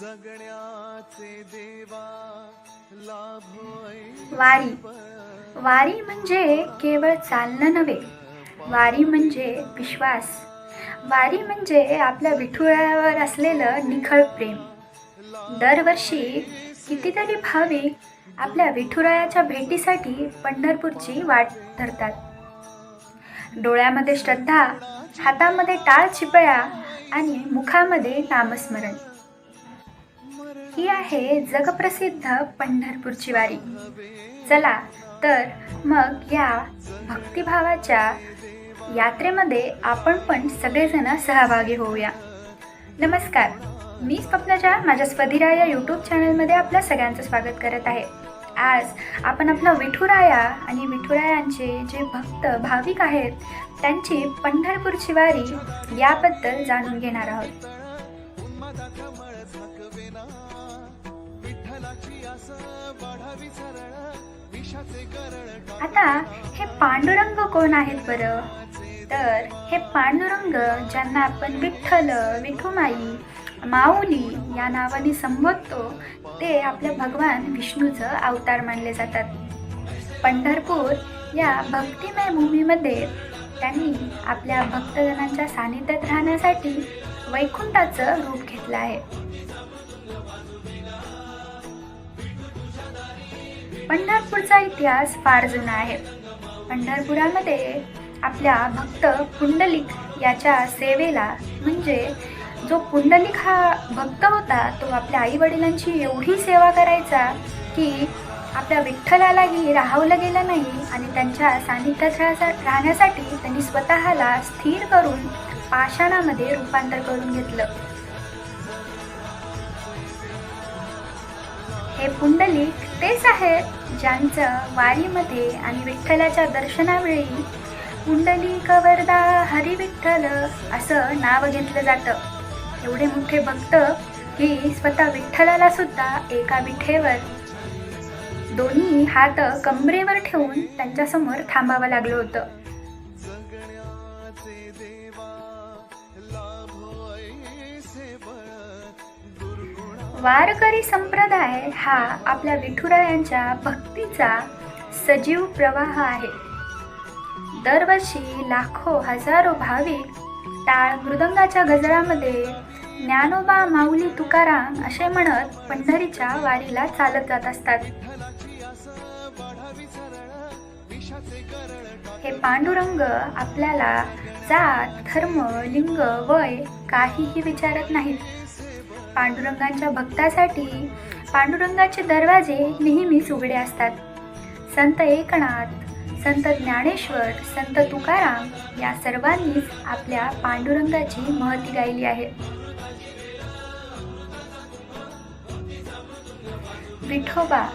जगण्याचे देवा वारी. वारी म्हणजे केवळ चालणं नव्हे वारी म्हणजे विश्वास. वारी म्हणजे आपल्या विठुरायावर असलेलं निखळ प्रेम. दरवर्षी कितीतरी भाविक आपल्या विठुरायाच्या भेटीसाठी पंढरपूरची वाट धरतात. डोळ्यामध्ये श्रद्धा हातामध्ये टाळ चिपळ्या आणि मुखामध्ये नामस्मरण. ही आहे जगप्रसिद्ध पंढरपूरची वारी. चला तर मग या भक्तिभावाच्या यात्रेमध्ये आपण पण सगळेजण सहभागी होऊया. नमस्कार मी स्वप्नाच्या माझ्या स्वधिरा या यूट्यूब चॅनलमध्ये आपल्या सगळ्यांचं स्वागत करत आहे. आज आपण आपला विठुराया आणि विठुरायांचे जे भक्त भाविक आहेत त्यांची पंढरपूरची वारी याबद्दल जाणून घेणार आहोत. आता हे पांडुरंग कोण आहेत बरं? तर हे पांडुरंग ज्यांना आपण विठ्ठल विठुमाई माऊली या नावाने संबोधतो ते आपल्या भगवान विष्णूचं अवतार मानले जातात. पंढरपूर या भक्तिमय भूमीमध्ये त्यांनी आपल्या भक्तजनांच्या सानिध्यात राहण्यासाठी वैकुंठाचं रूप घेतलं आहे. पंढरपूरचा इतिहास फार जुना आहे. पंढरपुरामध्ये आपल्या भक्त पुंडलिक याच्या सेवेला म्हणजे जो पुंडलिक हा भक्त होता तो आपल्या आई वडिलांची एवढी सेवा करायचा की आपल्या विठ्ठलालाही राहवलं गेलं नाही आणि त्यांच्या सानिध्यात राहण्यासाठी त्यांनी स्वतःला स्थिर करून पाषाणामध्ये रूपांतर करून घेतलं. हे पुंडलिक तेच आहेत ज्यांचं वारीमध्ये आणि विठ्ठलाच्या दर्शनावेळी कुंडली कवरदा हरी विठ्ठल असं नाव घेतलं जातं. एवढे मोठे भक्त की स्वतः विठ्ठलाला सुद्धा एका विठेवर दोन्ही हात कमरेवर ठेवून त्यांच्यासमोर थांबावं लागलं होतं. वारकरी संप्रदाय हा आपल्या विठुरायांच्या भक्तीचा सजीव प्रवाह आहे. दरवर्षी लाखो हजारो भाविक टाळ मृदंगाच्या गजरामध्ये ज्ञानोबा माऊली तुकाराम असे म्हणत पंढरीच्या वारीला चालत जात असतात. हे पांडुरंग आपल्याला जात धर्म लिंग वय काहीही विचारत नाहीत. पांडुरंगांच्या भक्तासाठी पांडुरंगाचे दरवाजे नेहमीच उघडे असतात. संत एकनाथ संत ज्ञानेश्वर संत तुकाराम या सर्वांनीच आपल्या पांडुरंगाची महती गायली आहे. विठोबा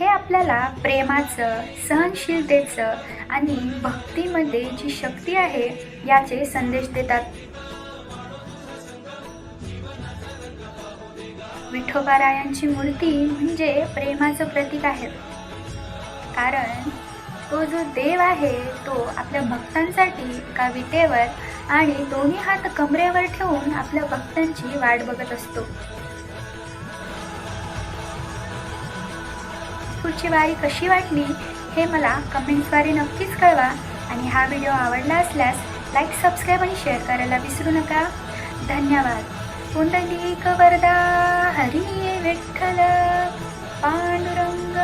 हे आपल्याला प्रेमाचं सहनशीलतेचं आणि भक्तीमध्ये जी शक्ती आहे याचे संदेश देतात. विठोबारायांची मूर्ती म्हणजे प्रेमाचं प्रतीक आहे. कारण तो जो देव आहे तो आपल्या भक्तांसाठी एका विटेवर आणि दोन्ही हात कमरेवर ठेवून आपल्या भक्तांची वाट बघत असतो. पुढची वारी कशी वाटली हे मला कमेंट्सद्वारे नक्कीच कळवा आणि हा व्हिडिओ आवडला असल्यास लाईक सबस्क्राईब आणि शेअर करायला विसरू नका. धन्यवाद. पुण्डलीकवरदा हरिये विठ्ठल पाण्डुरङ्ग